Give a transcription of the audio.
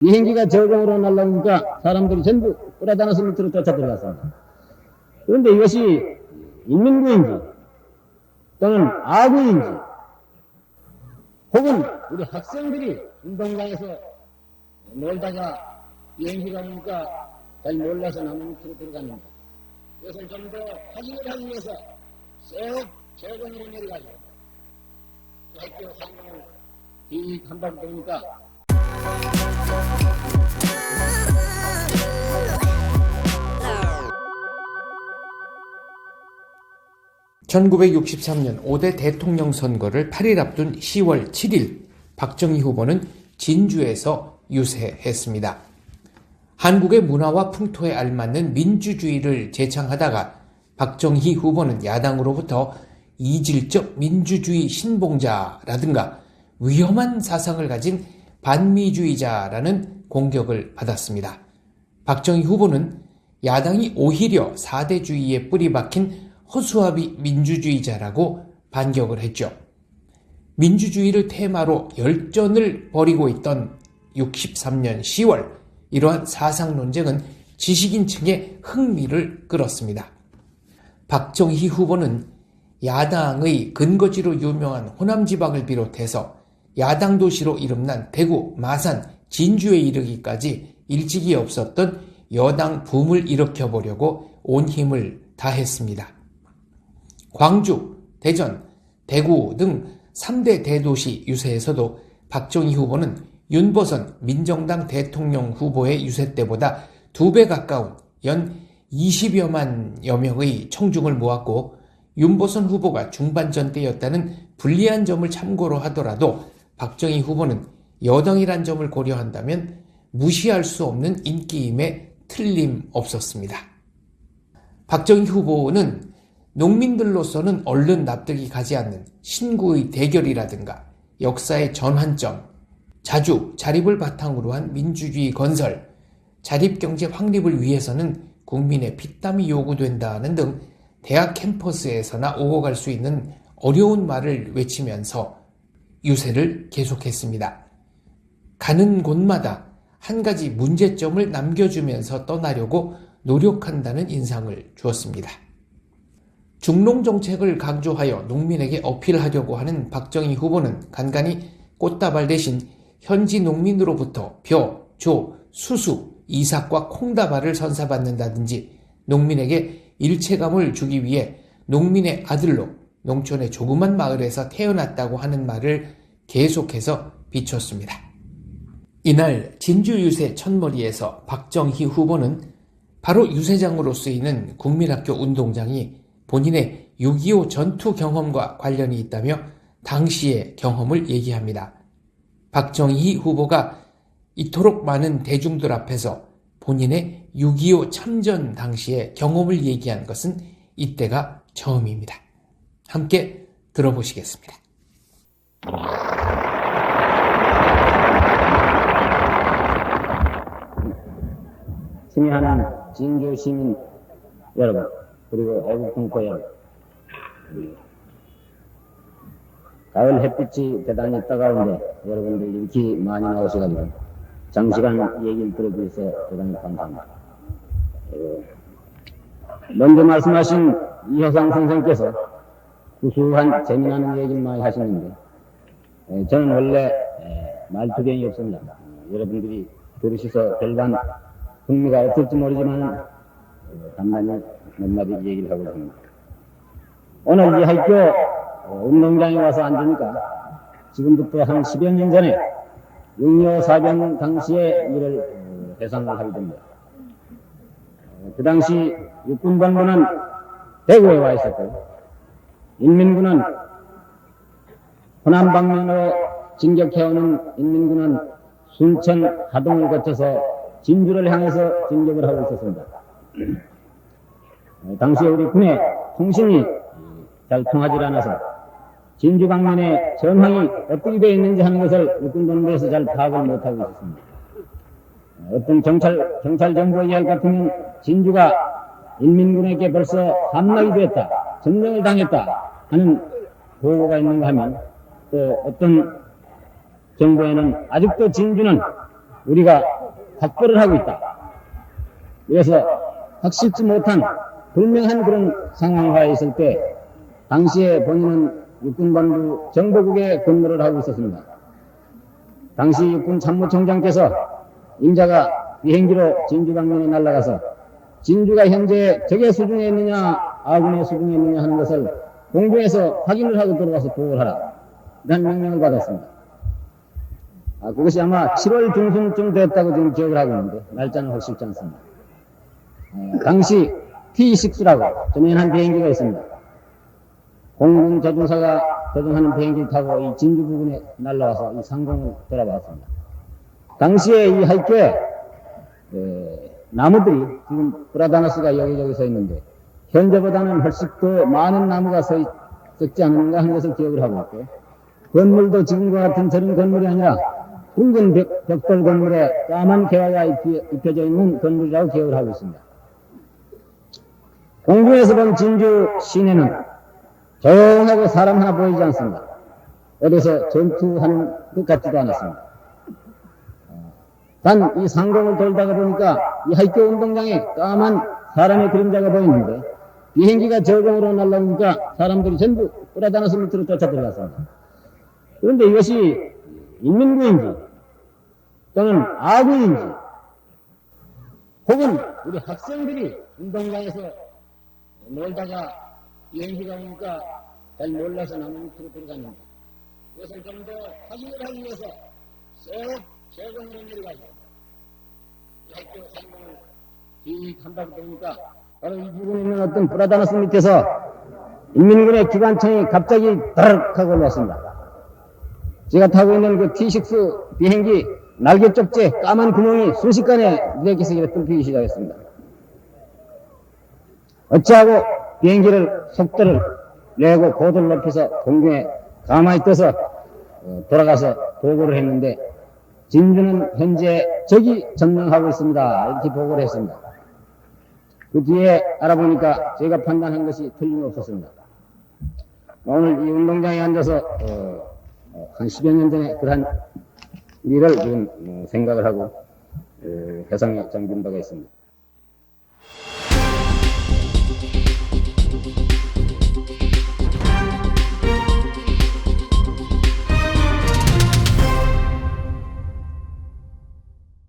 비행기가 저공으로 날라오니까 사람들이 전부 끌어다녀서 밑으로 쫓아 들어갔습니다. 그런데 이것이 인민구인지 또는 아구인지 혹은 우리 학생들이 운동장에서 놀다가 비행기가 오니까 잘 몰라서 나무 밑으로 들어갔는데 이것을 좀 더 확인을 하기 위해서 쭉 저공으로 내려가지고 학교 상공을 뒤한번 보니까 1963년 5대 대통령 선거를 8일 앞둔 10월 7일 박정희 후보는 진주에서 유세했습니다. 한국의 문화와 풍토에 알맞는 민주주의를 제창하다가 박정희 후보는 야당으로부터 이질적 민주주의 신봉자라든가 위험한 사상을 가진 반미주의자라는 공격을 받았습니다. 박정희 후보는 야당이 오히려 사대주의에 뿌리 박힌 허수아비 민주주의자라고 반격을 했죠. 민주주의를 테마로 열전을 벌이고 있던 63년 10월 이러한 사상 논쟁은 지식인층의 흥미를 끌었습니다. 박정희 후보는 야당의 근거지로 유명한 호남 지방을 비롯해서 야당 도시로 이름난 대구, 마산, 진주에 이르기까지 일찍이 없었던 여당 붐을 일으켜보려고 온 힘을 다했습니다. 광주, 대전, 대구 등 3대 대도시 유세에서도 박정희 후보는 윤보선 민정당 대통령 후보의 유세 때보다 두배 가까운 연 20여만 여 명의 청중을 모았고 윤보선 후보가 중반전 때였다는 불리한 점을 참고로 하더라도 박정희 후보는 여당이란 점을 고려한다면 무시할 수 없는 인기임에 틀림없었습니다. 박정희 후보는 농민들로서는 얼른 납득이 가지 않는 신구의 대결이라든가 역사의 전환점, 자주 자립을 바탕으로 한 민주주의 건설, 자립경제 확립을 위해서는 국민의 피땀이 요구된다는 등 대학 캠퍼스에서나 오고 갈 수 있는 어려운 말을 외치면서 유세를 계속했습니다. 가는 곳마다 한 가지 문제점을 남겨주면서 떠나려고 노력한다는 인상을 주었습니다. 중농 정책을 강조하여 농민에게 어필하려고 하는 박정희 후보는 간간히 꽃다발 대신 현지 농민으로부터 벼, 조, 수수, 이삭과 콩다발을 선사받는다든지 농민에게 일체감을 주기 위해 농민의 아들로 농촌의 조그만 마을에서 태어났다고 하는 말을 계속해서 비췄습니다. 이날 진주 유세 첫머리에서 박정희 후보는 바로 유세장으로 쓰이는 국민학교 운동장이 본인의 6.25 전투 경험과 관련이 있다며 당시의 경험을 얘기합니다. 박정희 후보가 이토록 많은 대중들 앞에서 본인의 6.25 참전 당시의 경험을 얘기한 것은 이때가 처음입니다. 함께 들어보시겠습니다. 승리하는 진주 시민 여러분, 그리고 동포 여러분. 가을 햇빛이 대단히 따가운데 여러분들 이렇게 많이 나오셔가지고 장시간 얘기를 들어주셔서 대단히 감사합니다. 어, 먼저 말씀하신 이효상 선생께서 구수한 재미나는 얘기를 많이 하시는데 에, 저는 원래 에, 말투경이 없습니다. 어, 여러분들이 들으셔서 별반 흥미가 어떨지 모르지만 어, 간단히 몇 마디 얘기를 하고 있습니다. 오늘 이 학교 어, 운동장에 와서 앉으니까 지금부터 한 10여 년 전에 6.25 사변 당시의 일을 어, 회상을 하게 됩니다. 어, 그 당시 육군본부는 대구에 와 있었고 인민군은 호남 방면으로 진격해오는 인민군은 순천 하동을 거쳐서 진주를 향해서 진격을 하고 있었습니다. 어, 당시 우리 군의 통신이 잘 통하지 않아서 진주 방면에 전황이 어떻게 되어 있는지 하는 것을 육군본부에서 잘 파악을 못하고 있었습니다. 어, 어떤 경찰, 경찰 정보 이야기 같으면 진주가 인민군에게 벌써 함락이 되었다, 점령을 당했다 하는 보고가 있는가 하면 또 어떤 정보에는 아직도 진주는 우리가 확보를 하고 있다. 그래서 확실치 못한 불명한 그런 상황화에 있을 때 당시에 본인은 육군본부 정보국에 근무를 하고 있었습니다. 당시 육군 참모총장께서 임자가 비행기로 진주 방면에 날아가서 진주가 현재 적의 수중에 있느냐 아군의 수중에 있느냐 하는 것을 공중에서 확인을 하고 들어와서 보고를 하라. 이런 명령을 받았습니다. 아, 그것이 아마 7월 중순쯤 됐다고 지금 기억을 하고 있는데 날짜는 확실치 않습니다. 어, 당시 T6라고 조면한 비행기가 있습니다. 공군 조종사가 조종하는 비행기를 타고 이 진주 부근에 날라와서 이 상공을 돌아봤습니다. 당시에 이 할게 에, 나무들이 지금 브라다나스가 여기저기 서 있는데 현재보다는 훨씬 더 많은 나무가 서 있지 않는가 하는 것을 기억을 하고 있고 건물도 지금과 같은 저런 건물이 아니라 굵은 벽, 벽돌 건물에 까만 개화가 입혀져 있는 건물이라고 기억을 하고 있습니다. 공중에서 본 진주 시내는 조용하고 사람 하나 보이지 않습니다. 어디서 전투하는 것 같지도 않았습니다. 단 이 상공을 돌다가 보니까 이 학교 운동장에 까만 사람의 그림자가 보이는데 비행기가 저공으로 날라오니까 사람들이 전부 뿌라다나서 밑으로 쫓아 들어갔습니다. 그런데 이것이 인민군인지 또는 아군인지 혹은 우리 학생들이 운동장에서 놀다가 비행기가 오니까 잘 몰라서 나무 밑으로 들어갔는데 이것을 좀 더 확인을 하기 위해서 쏙 저공으로 내려가죠. 이 학교 상공을 한 바퀴 도니까 바로 이 부근에 있는 어떤 브라다나스 밑에서 인민군의 기관총이 갑자기 다르륵 하고 올라왔습니다. 제가 타고 있는 그 T6 비행기 날개 쪽째 까만 구멍이 순식간에 무대기색에 뚫히기 시작했습니다. 어찌하고 비행기를 속도를 내고 고도를 높여서 공중에 가만히 떠서 어, 돌아가서 보고를 했는데 진주는 현재 적이 점령하고 있습니다. 이렇게 보고를 했습니다. 그 뒤에 알아보니까 제가 판단한 것이 틀림없었습니다. 오늘 이 운동장에 앉아서 어, 어, 한 10여 년 전에 그러한 일을 지금 어, 생각을 하고 어, 회상에 잠긴 바가 있습니다.